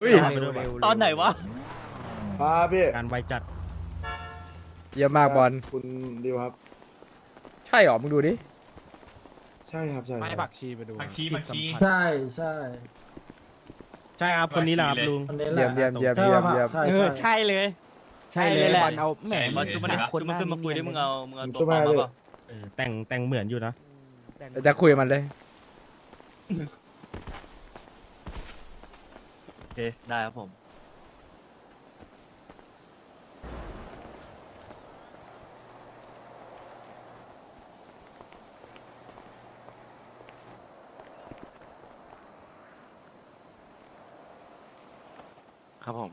เฮ้ยเร็วเร็วตอนไหนวะพาพี่การไวจัด เยี่ยมมากบอลคุณดิวครับ ใช่เหรอมึงดูดิใช่ครับใช่ไม่คผัรับกชีไปดูผักชีจิตผักชีสัมผัสใช่ใช่ใช่ครับคนนี้แหละครับลุงคนนี้แหเยี่ยละมเยี่ยมเยี่ยมใช่เยี่ยมป่ะเยี่ยมใช่เอใช่อใช่เลยใช่เลย ใช่เลยแหละบอลเอาแหมไหนมาชุบมาดิคชุบนมาหน้าขึ้นมาคุยดิมึงเอามึงเอาผมตัช่ววยปลอมแม่มาพี่เปล่าเออแต่งแต่งเหมือนอยู่นะจะคุยกับมันเลย โอเค ได้ครับผม ครับผม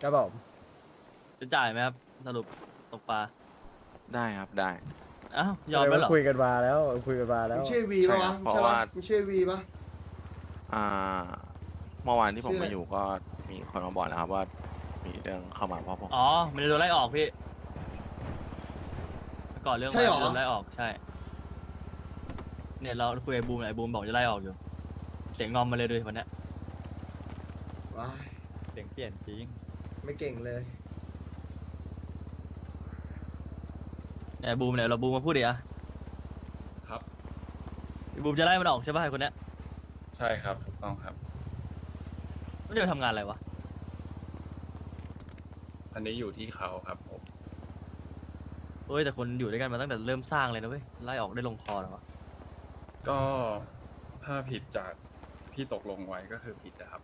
ครับผมจะจ่ายไหมครับ สรุปตกปลาได้ครับได้ อ้าวยอมไปเหรอ คุยกันมาแล้วคุยกันมาแล้ว มึงชื่อวีใช่ปะครัวะบเพราะว่า มึงชื่อวีปะอ่า เมื่อวานที่ผมชื่ออะไรมาอยู่ก็มีคนมาบอกแล้วครับว่า มีเรื่องเข้ามาเพราะผมอ๋อ มันจะโดนไล่ออกพี่ก่อนเรื่องมาโดนไล่ออกใช่ เนี่ยเราคุยกับบูมไอ้บูมบอกจะไล่ออกอยู่ เสียงงอมมาเลยด้วยวันเนี้ยว้ายเสียงเปลี่ยนจริง ไม่เก่งเลยเนี่ยบูมเนี่ยเราบูมมาพูดดิอะครับ ไอ้บูมจะไล่มันออกใช่ป่ะไอ้คนเนี้ยใช่ครับถูกต้องครับ มันจะไปทำงานอะไรวะ อันนี้อยู่ที่เขาครับผมเฮ้ยแต่คนอยู่ด้วยกันมาตั้งแต่เริ่มสร้างเลยนะเว้ยไล่ออกได้ลงคอแล้ววะก็ถ้าผิดจากที่ตกลงไว้ก็คือผิดนะครับ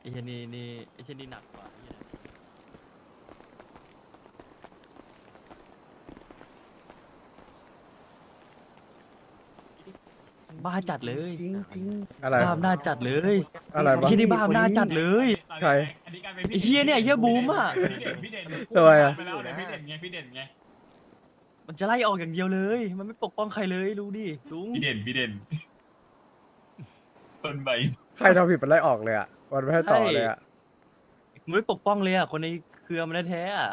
ไอ้เชนนี่นี่ไอ้เชนนี่หนักกว่าไอ้เหี้ย บ้าจัดเลยจริงจริงอะไร บ้าหน้าจัดเลยอะไรไอ้วะเชนนี่บ้าหน้าจัดเลยใครอันนี้กลายเป็นไอ้เฮียเนี่ยไอ้เฮียบูมอะพี่เด่นพี่เด่นทำไมอะ ไปแล้วเนี่ยพี่เด่นไงพี่เด่นไงมันจะไล่ออกอย่างเดียวเลย มันไม่ปกป้องใครเลยรู้ดิลุงพี่เด่นพี่เด่นคนใบใครทำผิดมันไล่ออกเลยอะวันไม่ให้ต่อเลยอะ มันไม่ปกป้องเลยอะคนในเครือมันแท้ๆอะ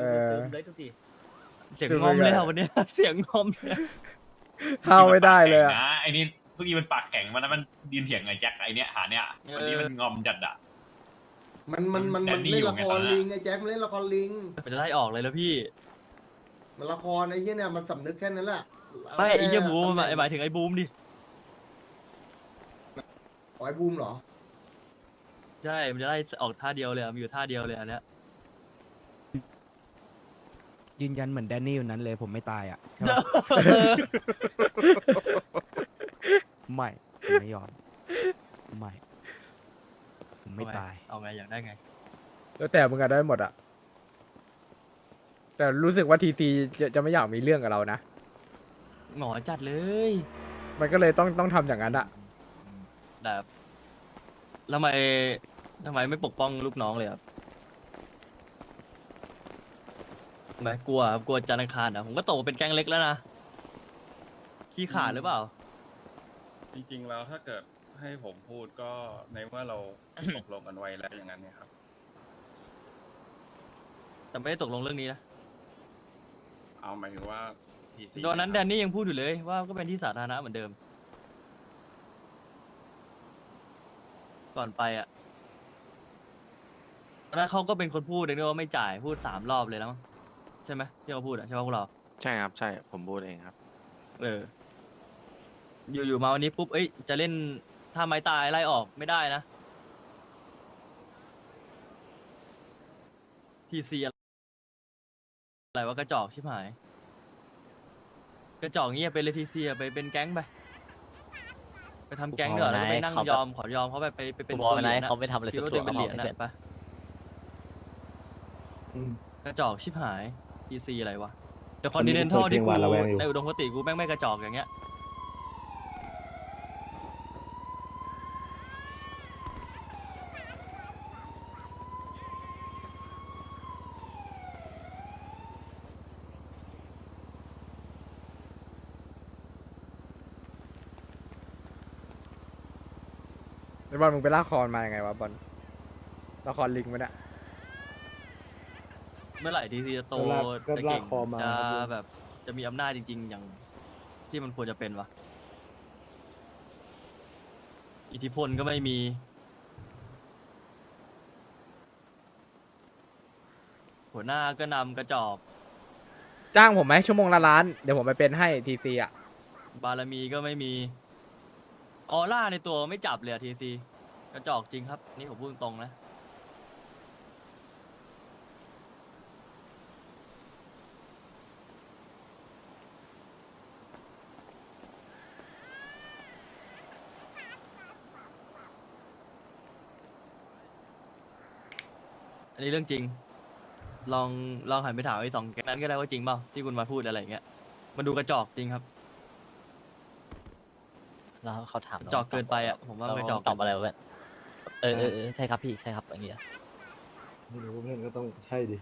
เออเสียงงอมเลยอะวันเนี้ยเสียงงอมเลยอะ ห้าวไม่ได้เลยอะนะไอ้นี่เมื่อกี้มันปากแข็งมันนะมันยืนเถียงไอ้แจ็คไอ้เนี้ยหาเนี้ยวันนี้มันงอมจัดอะ มันมันมันแต่มันนี่เล่นอยู่ละไงคตอรนนั้น ลิงไอ้แจ็คมันเล่นละครลิงมันจะไล่ออกเลยแล้วพี่มันละครไอ้เหี้ยเนี่ยมันสำนึกแค่นั้นแหละไม่ไอ้เหี้ยบูมตำแหอะน่งหมายถึงไอ้บูมดิอ๋อไอ้บูมเหรอ ใช่มันจะไล่ออกท่าเดียวเลยอะมันอยู่ท่าเดียวเลยอันเนี้ย ยืนยันเหมือนแดนนี่อยู่นั้นเลยผมไม่ตายอะใช่ปะไม่ผมไม่ยอมไม่ผมไม่ตาย เอาไงอยากได้ไง แล้วแต่มึงอะได้หมดอะแต่รู้สึกว่าทีซีจะจะไม่อยากมีเรื่องกับเรานะ หงอจัดเลยมันก็เลยต้องต้องทำอย่างนั้นอะแบบแล้วทำไมทำไมไม่ปกป้องลูกน้องเลยครับ ทำไมกลัวครับกลัวจันทร์อังคารอะผมก็โตเป็นแก๊งเล็กแล้วนะขี้ขาดหรือเปล่า จริงๆแล้วถ้าเกิดให้ผมพูดก็ในว่าเรา ตกลงกันไว้แล้วอย่างนั้นเนี่ยครับ แต่ไม่ได้ตกลงเรื่องนี้นะเอาหมายถึงว่าทีซีตอนนั้นแดนนี่ยังพูดอยู่เลยว่าก็เป็นที่สาธารณะเหมือนเดิม ก่อนไปอะตอนนั้นเขาก็เป็นคนพูดเองด้วยว่าไม่จ่ายพูดสามรอบเลยแล้วมั้ง ใช่ไหมที่เขาพูดอะใช่ไหมพวกเรา ใช่ครับ ใช่ ผมพูดเองครับ เออ อยู่ๆมาวันนี้ปุ๊บ เอ้ย จะเล่นท่าไม้ตายไล่ออกไม่ได้นะ ทีซีอะไรวะกระจอกชิบหาย กระจอกเงี้ยเป็นเลยทีซีอะไปเป็นแก๊งไป ไปทำแก๊งเถอะแล้วก็ไปนั่งยอมขอยอมเขาไปไปไปเป็นกูบอกตัวไปเหนะรียญเขาไม่ทำอะไรคิสัดกว่าตัตัววเองเป็นเหรียญไม่นะเสร็จไป กระจอกชิบหาย ทีซีอะไรวะเดี๋ยวคอนดิเนนทัลที่กูในอุดมคติกูแม่งไม่กระจอกอย่างเงี้ยไอ้บอลมึงไปลากคอนมายังไงวะบอลละครลิงมันเนี่ย เมื่อไหร่ทีซีจะโตก็ลากก็จะลาเก่กงคอมาจะครับลุง แบบ จะมีอำนาจจริง ๆ อย่างที่มันควรจะเป็นวะอิทธิพลก็ไม่มี หัวหน้าก็นำกระจอกจ้างผมไหมชั่วโมงละล้าน เดี๋ยวผมไปเป็นให้ทีซีอะ บารมีก็ไม่มี ออร่าในตัวไม่จับเลยทีซีกระจอกจริงครับ นี่ผมพูดตรงๆนะ อันนี้เรื่องจริง ลองลองหันไปถามไอ้สองแก๊งนั้นก็ได้ว่าจริงเปล่าที่คุณมาพูดอะไรอย่างเงี้ย มันดูกระจอกจริงครับ แล้วเขาถามจอกเกินไปอะผมว่าเราไม่จอกตอบเกินไปอะไรวะเพื่อนเออเออเออใช่ครับพี่ใช่ครับอย่างเงี้ย ไม่รู้เพื่อนก็ต้องใช่ดิ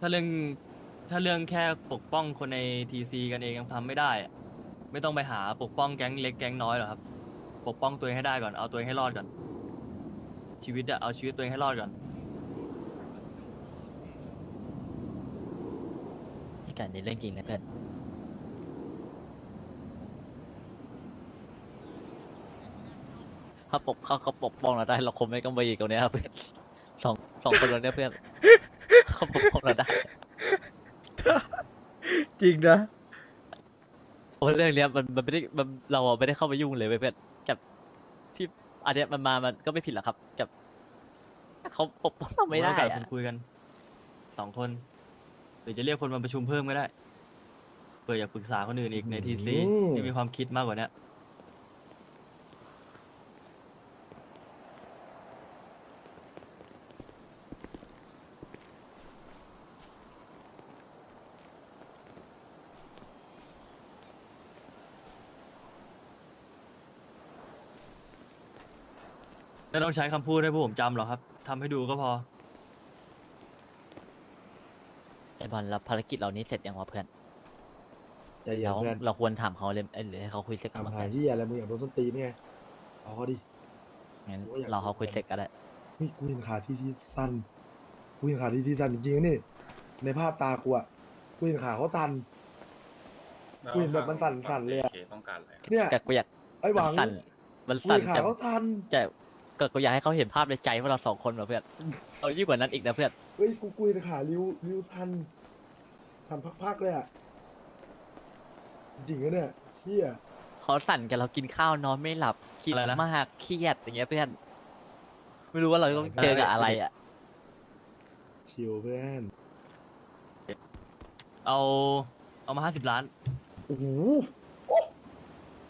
ถ้าเรื่องถ้าเรื่องแค่ปกป้องคนในทีซีกันเองยังทำไม่ได้อะไม่ต้องไปหาปกป้องแก๊งเล็กแก๊งน้อยหรอกครับ ปกป้องตัวเองให้ได้ก่อนเอาตัวเองให้รอดก่อน ชีวิตอะเอาชีวิตตัวเองให้รอดก่อนพี่กันนี่เรื่องจริงนะเพื่อน เขาปกเขาเขาปกป้องเราได้เราคงไม่ต้องไปอีกตรงเนี้ยครับเพื่อนสองสองคนเราเนี่ยเพื่อน เขาปกป้องเราได้จริงนะเพราะเรื่องเนี้ยมันมันไม่ได้มันเราอะไม่ได้เข้าไปยุ่งเลยเว้ยเพื่อนกับที่อันเนี้ยมันมามันก็ไม่ผิดหรอกครับกับเขาปกป้องเราไม่ได้ผมว่าโอกาสอะ คุณคุยกันสองคนหรือจะเรียกคนมาประชุมเพิ่มก็ได้เผื่ออยากปรึกษาคนอื่นอีกในทีซีที่มีความคิดมากกว่าเนี้ย ไม่ต้องใช้คำพูดให้พวกผมจำหรอกครับทำให้ดูก็พอ ไอบอลแล้วภารกิจเรานี้เสร็จยังวะเพื่อนใจเย็นเราเพื่อนเราควรถามเขาเลยเอ้ยหรือให้เขาคุยเสร็จก่อนทำวะหาเพื่อนที่อะไรมึงอยากโดนส้นตีนไงเอาเขาดิ งั้นโอ้ยอยาก เราเขาคุยเสร็จก็ได้เฮ้ยกูเห็นขาที่ที่สั้นกูเห็นขาที่ที่สั้นจริงๆนะนี่ ในภาพตากูอะกูเห็นขาเขาตันแล้วกูเห็นแบบมันสั่นๆฝั่งเลยอะ AK ต้องการอะไรครับเนี่ยแต่กูอยากไอ้หวังมันสั่นมันกูสั่นเห็นขาแต่เขาตัน แต่ ก็กูอยากให้เขาเห็นภาพในใจว่าเราสองคนว่ะเพื่อน เอายิ่งกว่านั้นอีกนะเพื่อน เฮ้ยกูกูเห็นขาริ้วริ้วทันทันพักๆเลยอะจริงๆนะเนี่ยเฮียเขาสั่นกันเรากินข้าวนอนไม่หลับคิดอะไรนะ มากเครียดอย่างเงี้ยเพื่อน ไม่รู้ว่าเราต้องเจอกับอะไรอะ ชิวเพื่อนเอา เอามาห้าสิบล้าน โอ้โหโอ้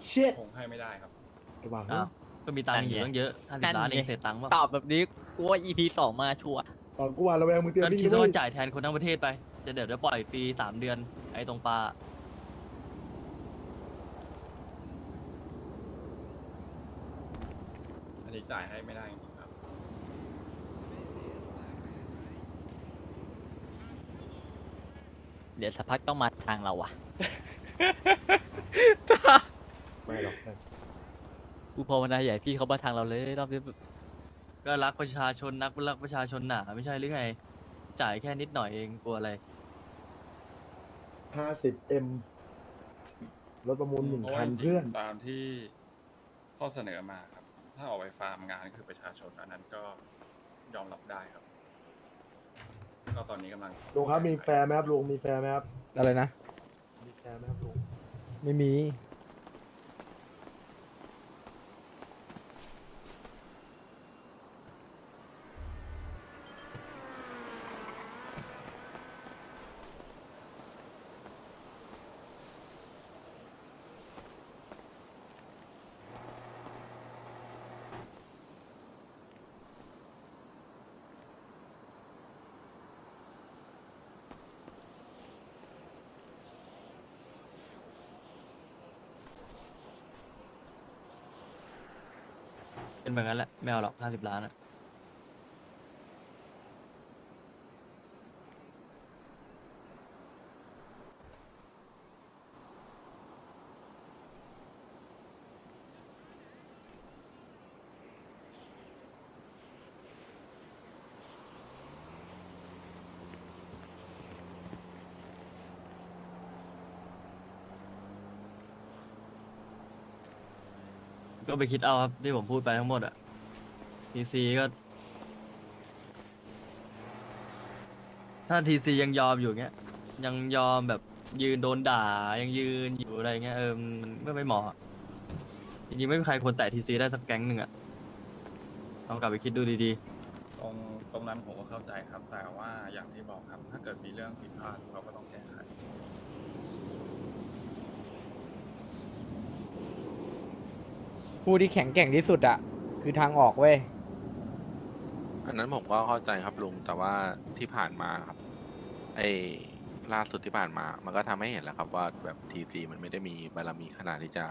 เช็ดคงให้ไม่ได้ครับ ไอ้หวังอ้าว ก็มีตังค์อยู่นั่นไงตั้งเยอะห้าสินั่บนล้านไงเองเศษตังค์ป่ะตอบแบบนี้กูว่า EP สองมาชัวร์ตอนกูว่าระแวงมึงเตือนก็พี่คิดซะเลว่ายจ่ายแทนคนทั้งประเทศไป จะเดี๋ยวจะปล่อยฟรีสามเดือน ไอ้ตรงปลาอันนี้จ่ายให้ไม่ได้จริงๆครับ เดี๋ยวสักพักต้องมาทางเราอะ ไม่หรอกเพื่อน กูภาวนาใหญ่พี่เขามาทางเราเลยรอบนี้แบบก็รักประชาชนนักรักประชาชนหนาไม่ใช่หรือไง จ่ายแค่นิดหน่อยเองกลัวอะไรห้าสิบเอ็มรถประมูลหนึ่งเพราะคัว่านจริงๆเพื่อน ตามที่ข้อเสนอมาครับ ถ้าออกไปฟาร์มงานคือประชาชนอันนั้นก็ยอมรับได้ครับ ก็ตอนนี้กำลังลุงครับมีแฟร์ไหมครับลุงมีแฟร์ไหมครับอะไรนะ มีแฟร์ไหมครับลุงไม่มี เหมือนกันแหละไม่เอาหรอกห้าสิบล้านอะ ก็ไปคิดเอาครับที่ผมพูดไปทั้งหมดอะทีซีก็ ถ้าทีซียังยอมอยู่เงี้ย ยังยอมแบบยืนโดนด่า ยังยืนอยู่อะไรเงี้ยเออมันไม่ไม่เหมาะอะจริงๆไม่มีใครควรแตะทีซีได้สักแก๊งหนึ่งอะลองกลับไปคิดดูดีตรงตรงนั้นผมก็เข้าใจครับ แต่ว่าอย่างที่บอกครับ ถ้าเกิดมีเรื่องผิดพลาดเราก็ต้องแก้ไข ผู้ที่แข็งแกร่งที่สุดอะคือทางออกเว้ย อันนั้นผมก็เข้าใจครับลุงแต่ว่าที่ผ่านมาครับ ไอ้ล่าสุดที่ผ่านมา มันก็ทำให้เห็นแล้วครับว่าแบบทีซีมันไม่ได้มีบารมีขนาดที่จะ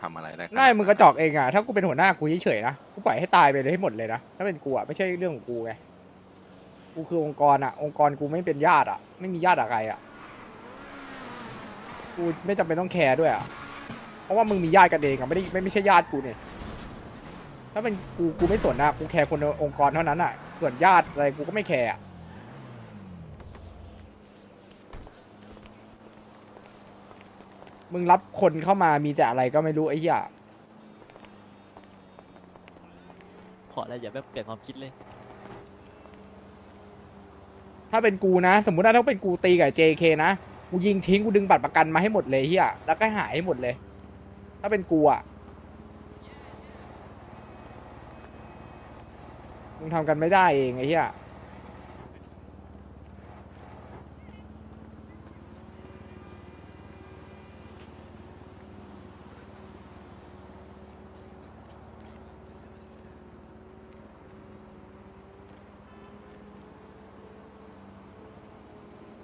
ทำอะไรได้ขนาดง่ายมึงกระจอกนั้นเองอะถ้ากูเป็นหัวหน้ากูเฉยๆนะ กูปล่อยให้ตายไปเลยให้หมดเลยนะ ถ้าเป็นกูอะไม่ใช่เรื่องของกูไง กูคือองค์กรอะองค์กรกูไม่เป็นญาติอะไม่มีญาติอะใครอะกูไม่จำเป็นต้องแคร์ด้วยอะ เพราะว่ามึงมีญาติกันเองอะไม่ได้ไม่ไม่ใช่ญาติกูเนี่ย ถ้าเป็นกูกูไม่สนนะกูแคร์คนในองค์กรเท่านั้นอะส่วนญาติอะไรกูก็ไม่แคร์อะมึงรับคนเข้ามามีแต่อะไรก็ไม่รู้ไอ้เหี้ยขออะไรอย่าแบบเปลี่ยนความคิดเลย ถ้าเป็นกูนะ สมมุติว่าถ้าเป็นกูตีกับ JK นะ กูยิงทิ้งกูดึงบัตรประกันมาให้หมดเลยเฮียแล้วก็หายให้หมดเลย ถ้าเป็นกูอะมึงทำกันไม่ได้เองไอ้เฮีย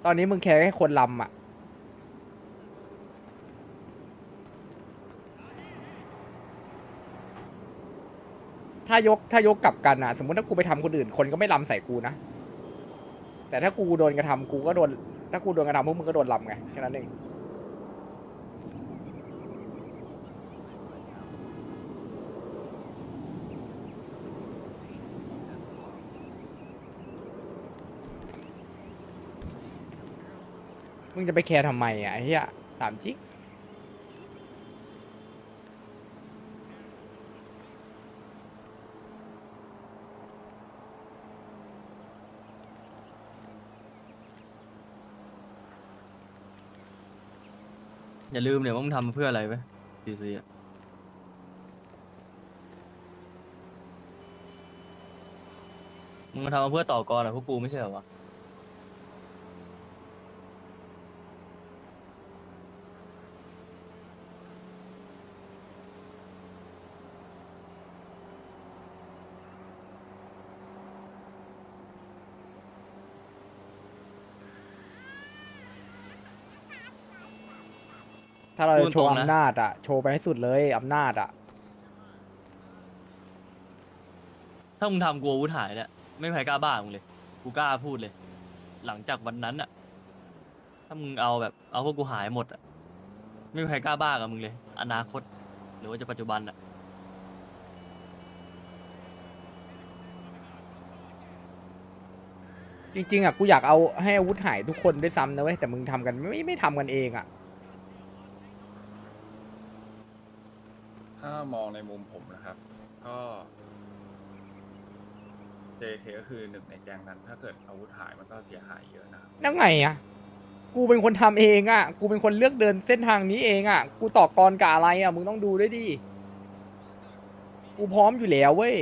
ตอนนี้มึงแคร์แค่คนลำอะ ถ้ายกถ้ายกกลับกันอะ สมมติถ้ากูไปทำคนอื่น คนก็ไม่ลำใส่กูนะ แต่ถ้ากูโดนกระทำกูก็โดน ถ้ากูโดนกระทำพวกมึงก็โดนลำไงแค่นั้นเองมึงจะไปแคร์ทำไมอะไอ้เหี้ยถามจริง อย่าลืมเนี่ยว่ามึงทำเพื่ออะไรไปดีซีอะมึงมาทำมาเพื่อต่อกรอะพวกกูไม่ใช่เหรอวะ พูจะดโชว์ตรงนะ อำนาจอะโชว์ไปให้สุดเลยอำนาจอะถ้ามึงทำกูอาวุธหายเนี่ยไม่มีใครกล้าบ้ามึงเลย กูกล้าพูดเลย หลังจากวันนั้นอะถ้ามึงเอาแบบ เอาพวกกูหายหมดอะไม่มีใครกล้าบ้ากับมึงเลย อนาคต หรือว่าจะปัจจุบันอะจริง ๆอะกูอยากเอาให้อาวุธหายทุกคนด้วยซ้ำนะเว้ยแต่มึงทำกันไม่ไม่ทำกันเองอะามองในมุมผมนะครับ ก็ JK ก็คือหนึ่งในแก๊งนั้น ถ้าเกิดอาวุธหายมันก็เสียหายเยอะนะครับ แล้วไงอะ กูเป็นคนทำเองอะ กูเป็นคนเลือกเดินเส้นทางนี้เองอะ กูต่อกรกับอะไรอะ มึงต้องดูด้วยดิ กูพร้อมอยู่แล้วเว้ย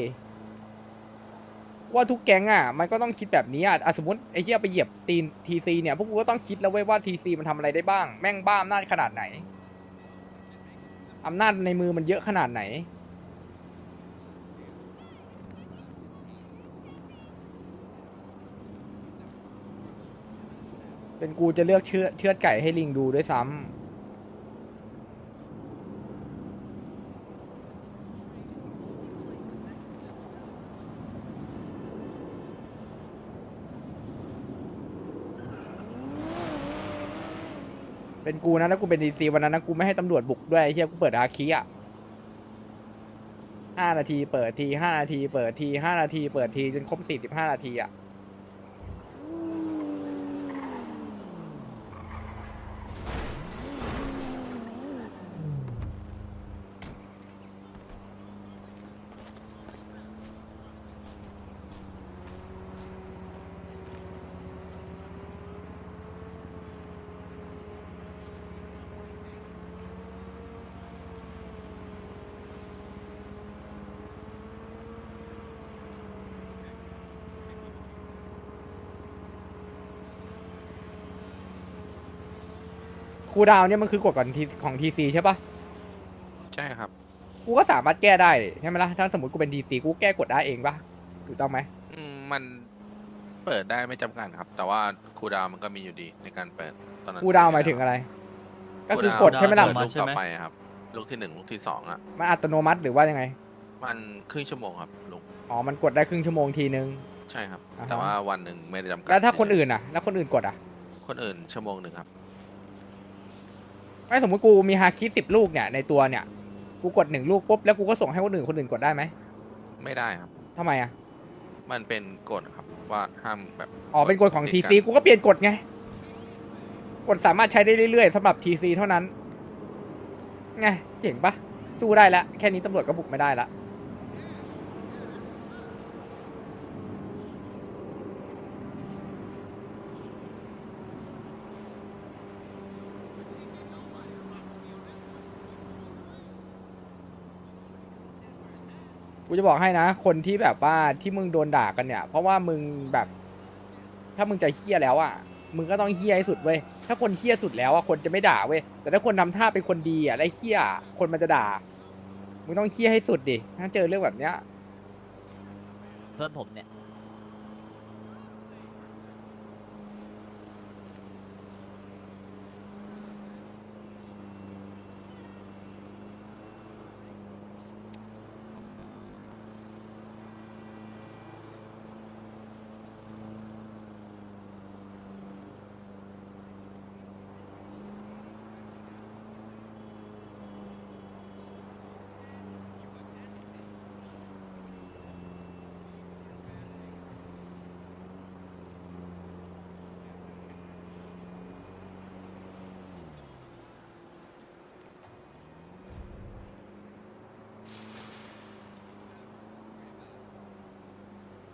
ว่าทุกแก๊งอะ มันก็ต้องคิดแบบนี้อะอะสมมติไอ้เหี้ยไปเหยียบตีนทีซีเนี่ย พวกกูก็ต้องคิดแล้วเว้ยว่าทีซีมันทำอะไรได้บ้าง แม่งบ้าอำนาจขนาดไหน อำนาจในมือมันเยอะขนาดไหน เป็นกูจะเลือกเชือดเชือดไก่ให้ลิงดูด้วยซ้ำ เป็นกูนะถ้ากูเป็นดีซีวันนั้นนะกูไม่ให้ตำรวจบุกด้วยไอ้เฮียกูเปิดอาคีอะห้านาทีเปิดทีห้านาทีเปิดทีห้านาทีเปิดทีจนครบสี่สิบห้านาทีอะ ครูดาวเนี่ยมันคือกฎก่อนทีของทีซีใช่ปะใช่ครับ กูก็สามารถแก้ได้ใช่ไหมล่ะถ้าสมมติกูเป็นทีซีกูแก้กฎได้เองปะถูกต้องไหมอืมมันเปิดได้ไม่จำกัดครับ แต่ว่าครูดาวมันก็มีอยู่ดีในการเปิดตอนนั้นครูดาวหมายถึงอะไร ก็คือกฎใช่ไหมล่ะเปิดลูกต่อไปครับลูกที่หนึ่งลูกที่สองอะ มันอัตโนมัติหรือว่ายังไงมันครึ่งชั่วโมงครับลุงอ๋อมันกดได้ครึ่งชั่วโมงทีนึง ใช่ครับ อ่าฮะ แต่ว่าวันหนึ่งไม่ได้จำกัดแล้วถ้าคนอื่นอะ แล้วคนอื่นกดอะคนอื่นชั่วโมงหนึ่งครับ ไม่สมมติกูมีฮาคิสิบลูกเนี่ยในตัวเนี่ยกูกดหนึ่งลูกปุ๊บแล้วกูก็ส่งให้คนอื่นคนอื่นกดได้ไหมไม่ได้ครับ ทำไมอะมันเป็นกฎครับว่าห้ามแบบอ๋อเป็นกฎของติทีดซีกันกูก็เปลี่ยนกฎไงกฎสามารถใช้ได้เรื่อยๆสำหรับทีซีเท่านั้นไงเจ๋งปะสู้ได้แล้วแค่นี้ตำรวจก็บุกไม่ได้ละ กูจะบอกให้นะ คนที่แบบว่าที่มึงโดนด่ากันเนี่ย เพราะว่ามึงแบบ ถ้ามึงจะเฮี้ยแล้วอะ มึงก็ต้องเฮี้ยให้สุดเว้ย ถ้าคนเฮี้ยสุดแล้วอะคนจะไม่ด่าเว้ย แต่ถ้าคนทำท่าเป็นคนดีอะแล้วเฮี้ยคนมันจะด่า มึงต้องเฮี้ยให้สุดดิ ถ้าเจอเรื่องแบบเนี้ย เพื่อนผมเนี่ย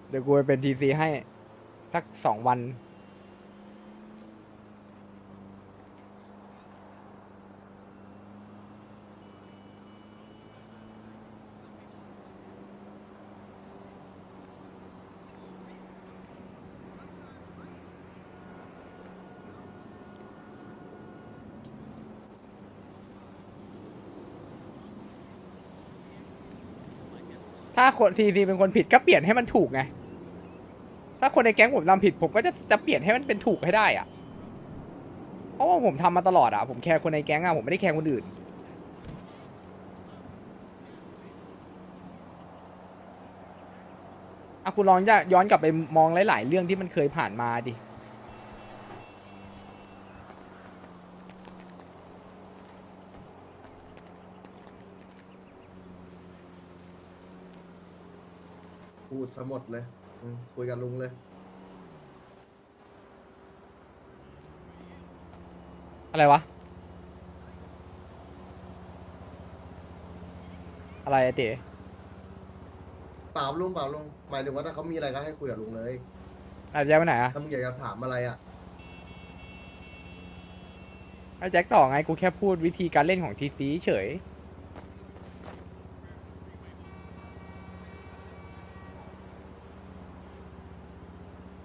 เดี๋ยวกูไปเป็นทีซีให้ สักสองวัน ถ้าคนซีซีเป็นคนผิดก็เปลี่ยนให้มันถูกไง ถ้าคนในแก๊งผมทำผิดผมก็จะจะเปลี่ยนให้มันเป็นถูกให้ได้อะเพราะว่าผมทำมาตลอดอะผมแคร์คนในแก๊งอะผมไม่ได้แคร์คนอื่น อะคุณลองย้อนกลับไปมองหลาย ๆ เรื่องที่มันเคยผ่านมาดิ พูดสมดเลย อืมคุยกับลุงเลย อะไรวะ อะไรอะเต๋เปล่าลุงเปล่าลุงหมายถึงว่าถ้าเขามีอะไรก็ให้คุยกับลุงเลย อาแจ็คไปไหนอะถ้ามึงอยากจะถามอะไรอะ ไอ้แจ็คต่อไงกูแค่พูดวิธีการเล่นของทีซีเฉย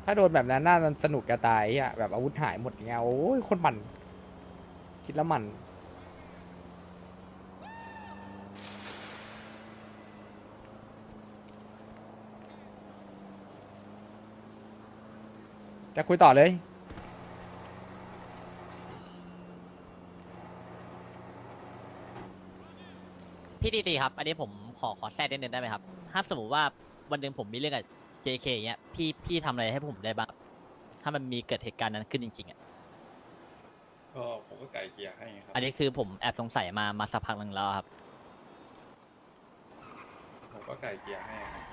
ถ้าโดนแบบนั้นน่าจะสนุกกระตายอะแบบอาวุธหายหมดเงี้ยโอ้ยคนมันคิดแล้วมันจะคุยต่อเลยพี่ดีดีครับ อันนี้ผมขอขอแทรกนิดนึงได้ไหมครับ ถ้าสมมติว่าวันหนึ่งผมมีเรื่องกับ JK อย่างเงี้ยพี่พี่ทำอะไรให้ผมได้บ้างถ้ามันมีเกิดเหตุการณ์นั้นขึ้นจริงๆอะก็ผมก็ไก่เกลียร์ให้ครัอันนี้คือผมแอบสงสัยมามาสักพักหนึ่งแล้วครับผมก็ไก่เกลียร์ให้ครับ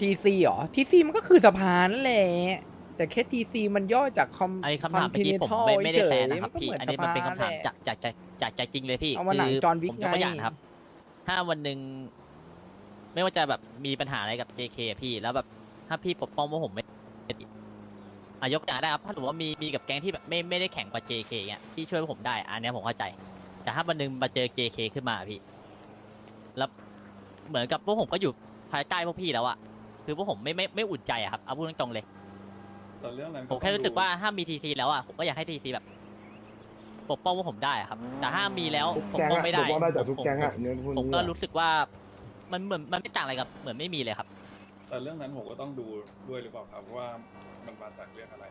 ทีซีเหรอทีซีมันก็คือสภานั่นแหละแต่แค่ทีซีมันย่อจากคอมไอ้คำถามเมื่อกี้ผมไม่ไม่ได้แซนนะครับก็พี่เหมือนอันสนี้มันภาเป็นคำถามแหละจากจากจากจากใจจริงเลยพี่เอามาหนังคืจอห์นวิกผมยกตัวอย่างไงนะครับ ถ้าวันหนึ่งไม่ว่าจะแบบมีปัญหาอะไรกับ JK อะพี่ แล้วแบบถ้าพี่ปกป้องว่าผมไม่อายกตัวอย่างได้ครับถ้าถือว่ามีมีกับแก๊งที่แบบไม่ไม่ได้แข่งกับ JK เงี้ยที่ช่วยผมได้ อันเนี้ยผมเข้าใจ แต่ถ้าวันหนึ่งมาเจอ JK ขึ้นมาพี่ แล้วเหมือนกับพวกผมก็อยู่ภายใต้พวกพี่แล้วอะ คือพวกผมไม่ไม่ไม่อุ่นใจอะครับเอาพูดตรงๆเลย แต่เรื่องนั้นผมแค่รู้สึกว่าถ้ามีทีซีแล้วอะผมก็อยากให้ทีซีแบบปกป้องว่าผมได้อะครับ แต่ถ้ามีแล้วทุกปกแก๊งป้องอะไม่ปได้กป้องได้จากทุกผมแก๊งอะผมเนี่ยพวกผมนี้ก็อะรู้สึกว่า มันเหมือนมันไม่ต่างอะไรกับเหมือนไม่มีเลยครับ แต่เรื่องนั้นผมก็ต้องดูด้วยหรือเปล่าครับว่ามันมาจากเรื่องอะไร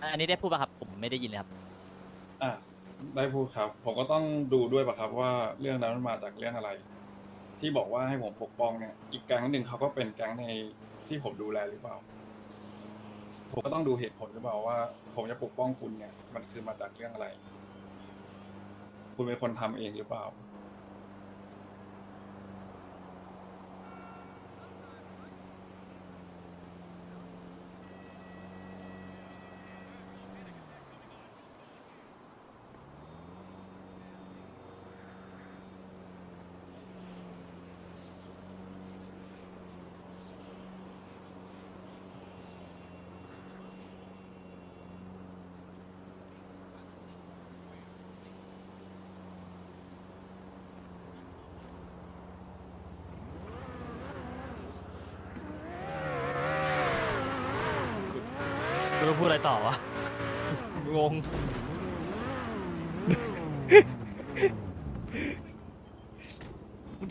อันนี้ได้พูดป่ะครับผมไม่ได้ยินเลยครับ อะได้พูดครับ ผมก็ต้องดูด้วยป่ะครับว่าเรื่องนั้นมันมาจากเรื่องอะไร ที่บอกว่าให้ผมปกป้องเนี่ยอีกแก๊งหนึ่งเขาก็เป็นแก๊งในที่ผมดูแลหรือเปล่า ผมก็ต้องดูเหตุผลหรือเปล่าว่า ผมจะปกป้องคุณเนี่ย มันคือมาจากเรื่องอะไร คุณเป็นคนทำเองหรือเปล่า พูดอะไรต่อวะ งง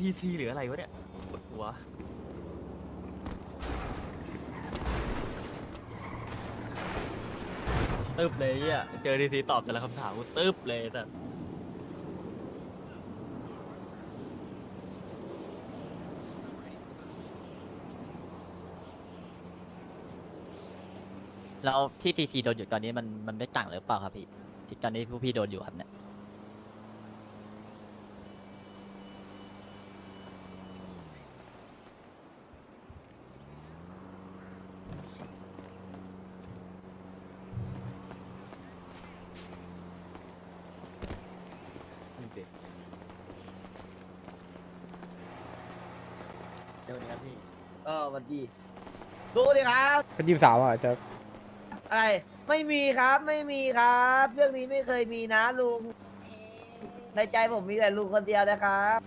ทีซีหรืออะไรวะเนี่ยปวดหัว ตึบเลยอะ เจอทีซีตอบแต่ละคำถามกูตึบเลยแต่ แล้วที่ทีซีโดนอยู่ตอนนี้มันมันไม่ต่างเลยหรือเปล่าครับพี่ที่ตอนนี้พวกพี่โดนอยู่ครับเนี่ยสวัสดีครับพี่เออสวัสดีดูดิครับเป็นยี่สาวอะเซิร์ฟ อะไร ไม่มีครับ ไม่มีครับ เรื่องนี้ไม่เคยมีนะลุง ในใจผมมีแต่ลุงคนเดียวนะครับ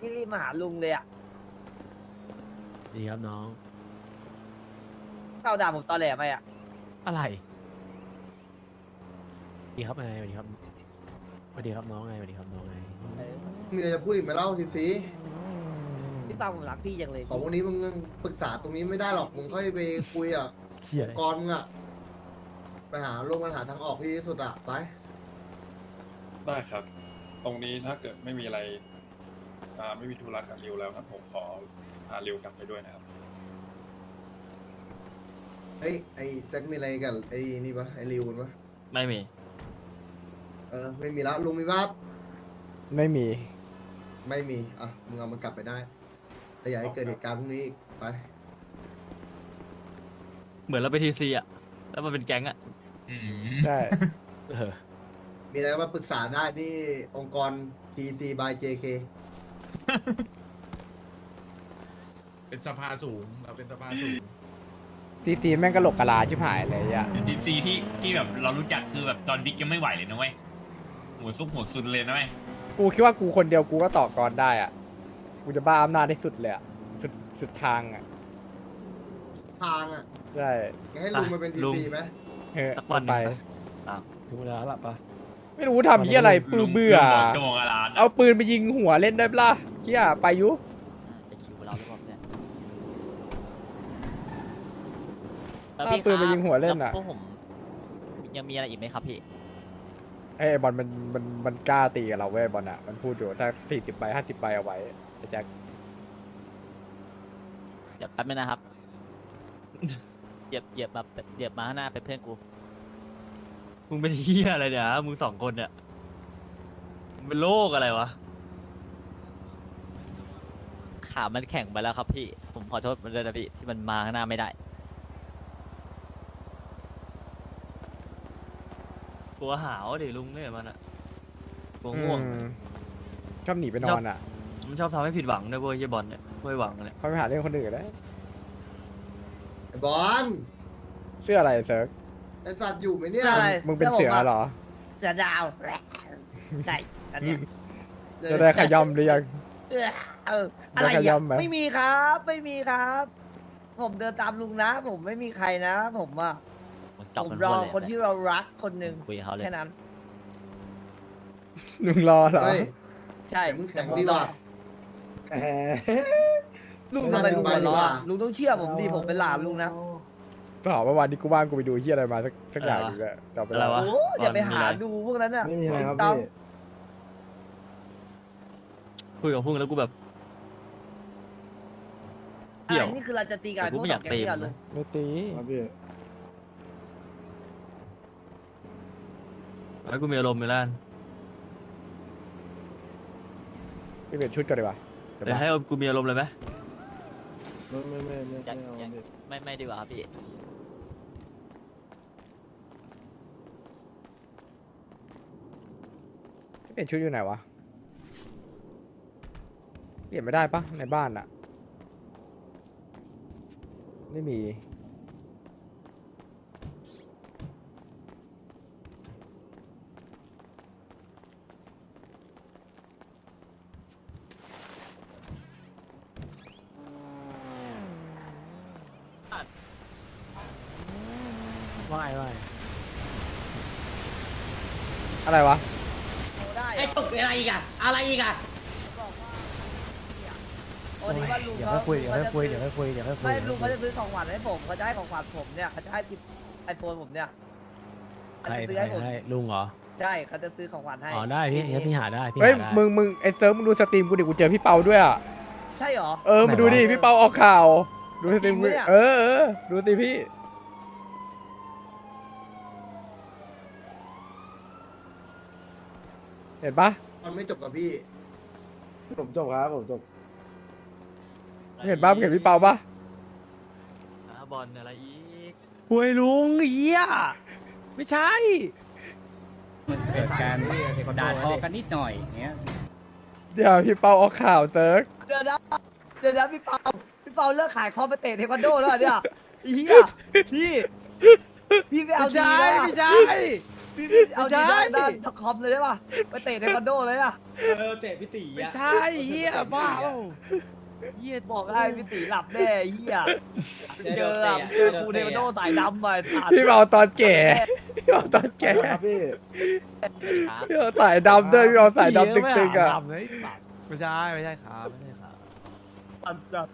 ที่รีบมาหาลุงเลยอะดีครับน้อง เข้าด่าผมตอนแหลไปอะ อะไร ดีครับไงสวัสดีครับสวัสดีครับน้องไงสวัสดีครับน้องไงเออมีอะไรจะพูดอีกไหมเล่าทีซีพี่ปังผมรักพี่จังเลยของพวกนี้มึงปรึกษาตรงนี้ไม่ได้หรอก มึงค่อยไปคุยอะ เฮียกรมึงอะไปหาลงปัญหาทางออกที่ดีที่สุดอะไป ได้ครับ ตรงนี้ถ้าเกิดไม่มีอะไรอ่าไม่มีธุระกับริวแล้วงั้นผมขอพาริวกลับไปด้วยนะครับ เฮ้ยไอ้แจ็คมีอะไรกับไอ้นี่ปะไอ้ริวปะไม่มี เออไม่มีแล้วลุงมีบ้าไม่มี ไม่มีอะมึงเอามันกลับไปได้แต่อย่าให้เกิดเหตุการณ์พวกนี้อีกไป เหมือนเราไปทีซีอะ แล้วมันเป็นแก๊งอะใช่เออมีอะไรมาปรึกษาได้นี่องค์กร TC by JK เป็นสภาสูงเราเป็นสภาสูงทีซีแม่งกระโหลกกะลาชิบหายเลยอะ ดีซีที่ที่แบบเรารู้จักคือแบบจอห์นวิกยังไม่ไหวเลยนะเว้ยหัวซุกหัวซุนเลยนะเว้ยกูคิดว่ากูคนเดียวกูก็ต่อกรได้อะ กูจะบ้าอำนาจให้สุดเลยอะ สุดสุดทางอะ ทางอะ ใช่งั้นให้ลุงมาเป็นลุง TC ไหมเฮ้ยสักวันหนึ่ไปงนะ ถึงเวลาแล้วปะ ไม่รู้ทำที่อะไรปืนเบื่อ ลุงบอกจะมองอาลานเอาปืนไปยิงหัวเล่นได้ปะล่ะเชี่ยไปยุจะคิวเราหรือเปล่าเนี่ยเอาปืนไปยิงหัวเล่นอะแวพวกผมยังมีอะไรอีกไหมครับพี่ไอ้ไอ้บอลมันมันมันกล้าตีกับเราเว้ยบอลอะมันพูดอยู่ถ้าสี่สิบใบห้าสิบใบเอาไว้ไอ้แจ็คเดี๋ยวแป๊บนึงนะครับเห ยียบเหยียบมาเหยียบมาข้างหน้าเป็นเพื่อนกู มึงเป็นเฮียอะไรเนี่ยมึงสองคนเนี่ยมึงเป็นโรคอะไรวะใครขามันแข็งไปแล้วครับพี่ ผมขอโทษมันด้วยนะพี่ที่มันมาข้างหน้าไม่ได้ กลัวหาวดิลุงเนี่ยมันอะกลัวง่วงอืมชอบหนีไปนอนอะมันชอบทำให้ผิดหวังด้วยเว้ยเฮียบอลเนี่ยเว้ยหวังเนี่ยเขาไปหาเรื่องคนอื่นแล้วไอ้ บอลเสื้ออะไรเซิร์กไอสัตว์อยู่ไหมเนี่ยใช่มึงเป็นเสือเหรอเสือดาวใช่อันเนี้ยจะได้ขยำหรือยัง เออเอออะไรได้ขอะย้ำไหม ไม่มีครับ ไม่มีครับ ผมเดินตามลุงนะ ผมไม่มีใครนะ ผมอะมันจับผมมันรอวนเลยคนที่เรารักคนหนึ่งคุยกับเขาเลย แค่นั้น มึงรอเหรอ เฮ้ย ใช่แต่มึงแข็งดีว่ะ แหม ลุงไม่ทำไมทันลุงไปหัวดีเราะกว่าอะลุงต้องเชื่อผมดิผมเป็นหลานลุงนะเปล่าเมื่อวานนี้กูว่างกูไปดูเฮียอะไรมาสักสักอย่างหนึงแหละจำไม่อะไรได้วะ โอ้อย่าไปหาดูพวกนั้นอะไม่มีอะไรครับตาพี่คุยกับพวกแล้วกูแบบ เกี่ยวไอ้นี่คือเราจะตีกันแต่กูพวกไม่สออยางกแก๊งตีนี่อะมันลุนะงไม่ตีครับพี่ แล้วกูมีอารมณ์อยู่แล้วกันไปเปลี่ยนชุดก่อนดีกว่าเดี๋ยวเดี๋ยวมาให้กูมีอารมณ์เลยไหม ไม่ไม่ไม่ไม่ยังไม่เอายังพี่ไม่ไม่ดีกว่าครับพี่เปลี่ยนชุดอยู่ไหนวะ เปลี่ยนไม่ได้ปะในบ้านอะไม่มี ว่ายว่ายอะไรวะ ได้ไอ้จบอะไรอีกอะอะไรอีกอะวันนี้ว่าลุงเดี๋ยวเขาค่อยคุย เดี๋ยวค่อยคุยขาจะเดี๋ยวค่อยคุย เดี๋ยวค่อยคุยไม่ลุงเขาจะซื้อของขวัญให้ผมเขาจะให้ของขวัญผมเนี่ยเขาจะให้ติดไอโฟนผมเนี่ยใครเขาจะซื้อใครให้ผม ให้ลุงเหรอ ใช่เขาจะซื้อของขวัญให้อ๋อได้พี่งั้นพี่หาได้พี่เฮ้ยหาได้มึง มึง ไอเซิร์ฟมึงดูสตรีมกูดิ กูเจอพี่เปาด้วยอะ ใช่เหรอ เออมาดูดิไหนวะพี่เปาออกข่าว ดูสตรีมจริงปะเนี่ย เออเออดูสิพี่ เห็นปะมันไม่จบกับพี่ ผมจบครับผมจบเห็นปะมึงเห็นพี่เปาปะหาบอลอะไรอีกหวยลุงเหี้ยไม่ใช่ เกิดการด่าทอกันนิดหน่อยเงี้ยเดี๋ยวพี่เปาออกข่าวเซิร์ฟเดี๋ยวนะเดี๋ยวนะพี่เปาพี่เปาเลิกขายคอมไปเตะเทควันโดแล้วเหรอเนี่ยไอ้เฮียพี่ พี่ไปเอาไม่ดีใช่นะไม่ใช่ พี่พี่เอาดีไม่ใช่ด้านด้านคอมเลยได้ป่ะไปเตะเทควันโดเลยอะเออเตะพี่ตีไม่ใช่เหี้ยบ้าเปล่าเฮียบอกให้พี่ตีหลับแน่เฮียเจอเจอครูเทควันโดสายดำไปพี่เปาตอนแก่ พี่เปาตอนแก่ ครับพี่ครับพี่เปาสายดำด้วยพี่เปาสายดำตึกๆอะ ไม่ใช่ไม่ใช่ครับไม่ใช่ครับผ่นจัด